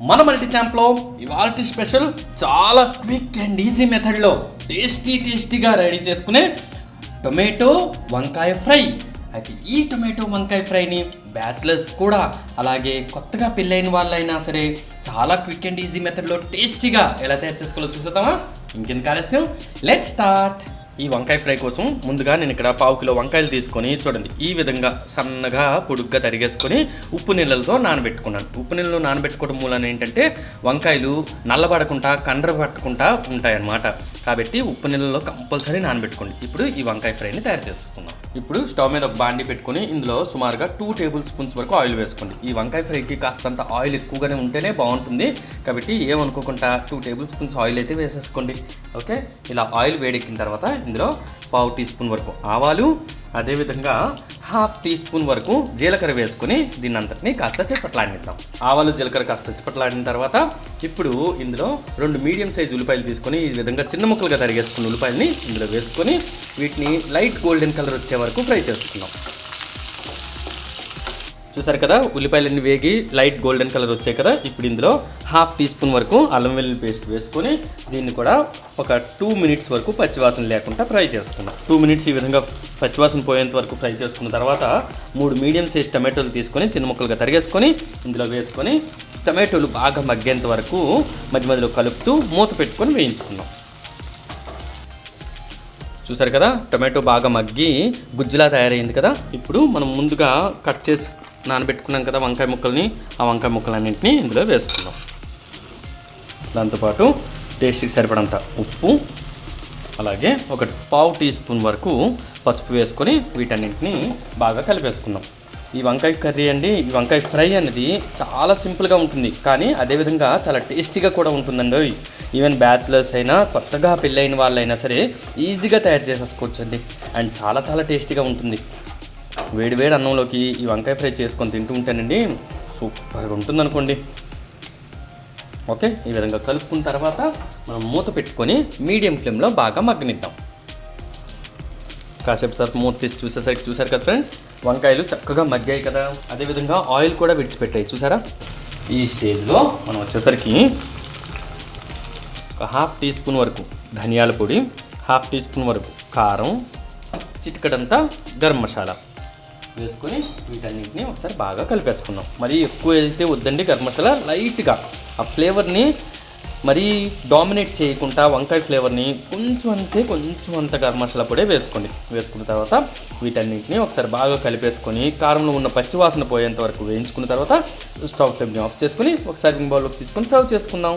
మన మల్టీ ఛాంప్లో ఇవాళ స్పెషల్ చాలా క్విక్ అండ్ ఈజీ మెథడ్లో టేస్టీ టేస్టీగా రెడీ చేసుకునే టొమాటో వంకాయ ఫ్రై. అయితే ఈ టొమాటో వంకాయ ఫ్రైని బ్యాచిలర్స్ కూడా అలాగే కొత్తగా పెళ్ళైన వాళ్ళైనా సరే చాలా క్విక్ అండ్ ఈజీ మెథడ్లో టేస్టీగా ఎలా తయారు చేసుకోవాలో చూసేద్దామా? ఇంకెందుకు ఆలస్యం? లెట్ స్టార్ట్ ఈ వంకాయ ఫ్రై కోసం ముందుగా నేను ఇక్కడ పావు కిలో వంకాయలు తీసుకొని చూడండి. ఈ విధంగా సన్నగా పొడుగ్గా తరిగేసుకొని ఉప్పు నీళ్ళతో నానబెట్టుకున్నాను. ఉప్పు నీళ్ళలో నానబెట్టుకోవడం మూలన ఏంటంటే వంకాయలు నల్లబడకుండా కండ్ర పట్టకుండా ఉంటాయన్నమాట. కాబట్టి ఉప్పు నీళ్ళలో కంపల్సరీ నానబెట్టుకోండి. ఇప్పుడు ఈ వంకాయ ఫ్రైని తయారు చేసుకుందాం. ఇప్పుడు స్టవ్ మీద ఒక బాండి పెట్టుకొని ఇందులో సుమారుగా టూ టేబుల్ స్పూన్స్ వరకు ఆయిల్ వేసుకోండి. ఈ వంకాయ ఫ్రైకి కాస్తంత ఆయిల్ ఎక్కువగానే ఉంటేనే బాగుంటుంది. కాబట్టి ఏమనుకోకుండా టూ టేబుల్ స్పూన్స్ ఆయిల్ అయితే వేసేసుకోండి. ఓకే? ఇలా ఆయిల్ వేడెక్కిన తర్వాత ఇందులో పావు టీ స్పూన్ వరకు ఆవాలు అదేవిధంగా హాఫ్ టీ స్పూన్ వరకు జీలకర్ర వేసుకొని దీన్ని అంతటిని కాస్త చిప్పట్లాడిద్దాం ఆవాలు జీలకర్ర కాస్త చిప్పట్లాడిన తర్వాత ఇప్పుడు ఇందులో రెండు మీడియం సైజ్ ఉల్లిపాయలు తీసుకొని ఈ విధంగా చిన్న ముక్కలుగా తరిగేసుకున్న ఉల్లిపాయలని ఇందులో వేసుకొని వీటిని లైట్ గోల్డెన్ కలర్ వచ్చే వరకు ఫ్రై చేసుకుందాం. చూసారు కదా? ఉల్లిపాయలన్నీ వేగి లైట్ గోల్డెన్ కలర్ వచ్చాయి కదా? ఇప్పుడు ఇందులో హాఫ్ టీ స్పూన్ వరకు అల్లం వెల్లుల్లి పేస్ట్ వేసుకొని దీన్ని కూడా ఒక టూ మినిట్స్ వరకు పచ్చివాసన లేకుండా ఫ్రై చేసుకున్నాం టూ మినిట్స్ ఈ విధంగా పచ్చివాసన పోయేంత వరకు ఫ్రై చేసుకున్న తర్వాత మూడు మీడియం సైజ్ టమాటోలు తీసుకొని చిన్న ముక్కలుగా తరిగేసుకొని ఇందులో వేసుకొని టమాటోలు బాగా మగ్గేంత వరకు మధ్య మధ్యలో కలుపుతూ మూత పెట్టుకొని వేయించుకున్నాం చూసారు కదా? టమాటో బాగా మగ్గి గుజ్జులా తయారైంది కదా? ఇప్పుడు మనం ముందుగా కట్ చేసి నానబెట్టుకున్నాం కదా వంకాయ ముక్కల్ని ఆ వంకాయ ముక్కలన్నింటినీ ఇందులో వేసుకుందాం. దాంతోపాటు టేస్ట్కి సరిపడంత ఉప్పు అలాగే ఒక పావు టీ స్పూన్ వరకు పసుపు వేసుకొని వీటన్నింటినీ బాగా కలిపేసుకుందాం. ఈ వంకాయ కర్రీ అండి ఈ వంకాయ ఫ్రై అనేది చాలా సింపుల్గా ఉంటుంది కానీ అదేవిధంగా చాలా టేస్టీగా కూడా ఉంటుందండి. ఈవెన్ బ్యాచిలర్స్ అయినా కొత్తగా పెళ్ళైన వాళ్ళైనా సరే ఈజీగా తయారు చేసేసుకోవచ్చు అండి అండ్ చాలా చాలా టేస్టీగా ఉంటుంది. వేడి వేడి అన్నంలోకి ఈ వంకాయ ఫ్రై చేసుకొని తింటూ ఉంటేనండి సూపర్గా ఉంటుందనుకోండి. ఓకే ఈ విధంగా కలుపుకున్న తర్వాత మనం మూత పెట్టుకొని మీడియం ఫ్లేమ్లో బాగా మగ్గనిద్దాం. కాసేపు తర్వాత మూత తీసి చూసేసరికి చూసారు కదా ఫ్రెండ్స్ వంకాయలు చక్కగా మగ్గాయి కదా. అదేవిధంగా ఆయిల్ కూడా విడిచిపెట్టాయి చూసారా? ఈ స్టేజ్లో మనం వచ్చేసరికి ఒక హాఫ్ టీ స్పూన్ వరకు ధనియాల పొడి హాఫ్ టీ స్పూన్ వరకు కారం చిటికడంతా గరం మసాలా. వేసుకొని వీటన్నింటినీ ఒకసారి బాగా కలిపేసుకుందాం. మరీ ఎక్కువ అయితే వద్దండి గరం మసాలా లైట్గా ఆ ఫ్లేవర్ని మరీ డామినేట్ చేయకుండా వంకాయ ఫ్లేవర్ని కొంచెం అంతే కొంచెం అంత గరం మసాలా పొడి వేసుకోండి. వేసుకున్న తర్వాత వీటన్నింటినీ ఒకసారి బాగా కలిపేసుకొని కారంలో ఉన్న పచ్చివాసన పోయేంత వరకు వేయించుకున్న తర్వాత స్టవ్ ఫ్లేమ్ని ఆఫ్ చేసుకొని ఒకసారి బౌల్లోకి తీసుకొని సర్వ్ చేసుకుందాం.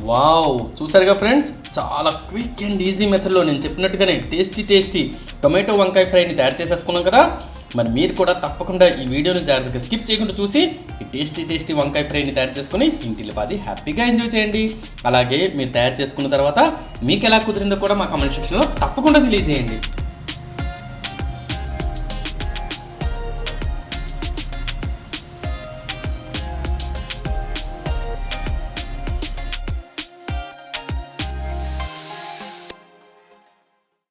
వావ్ చూసారుగా ఫ్రెండ్స్? చాలా క్విక్ అండ్ ఈజీ మెథడ్లో నేను చెప్పినట్టుగానే టేస్టీ టేస్టీ టొమాటో వంకాయ ఫ్రైని తయారు చేసేసుకున్నాం కదా? మరి మీరు కూడా తప్పకుండా ఈ వీడియోని జాగ్రత్తగా స్కిప్ చేయకుండా చూసి ఈ టేస్టీ టేస్టీ వంకాయ ఫ్రైని తయారు చేసుకుని ఇంటిలో పాది హ్యాపీగా ఎంజాయ్ చేయండి. అలాగే మీరు తయారు చేసుకున్న తర్వాత మీకు ఎలా కుదిరిందో కూడా మా కమెంట్ సెక్షన్లో తప్పకుండా తెలియజేయండి.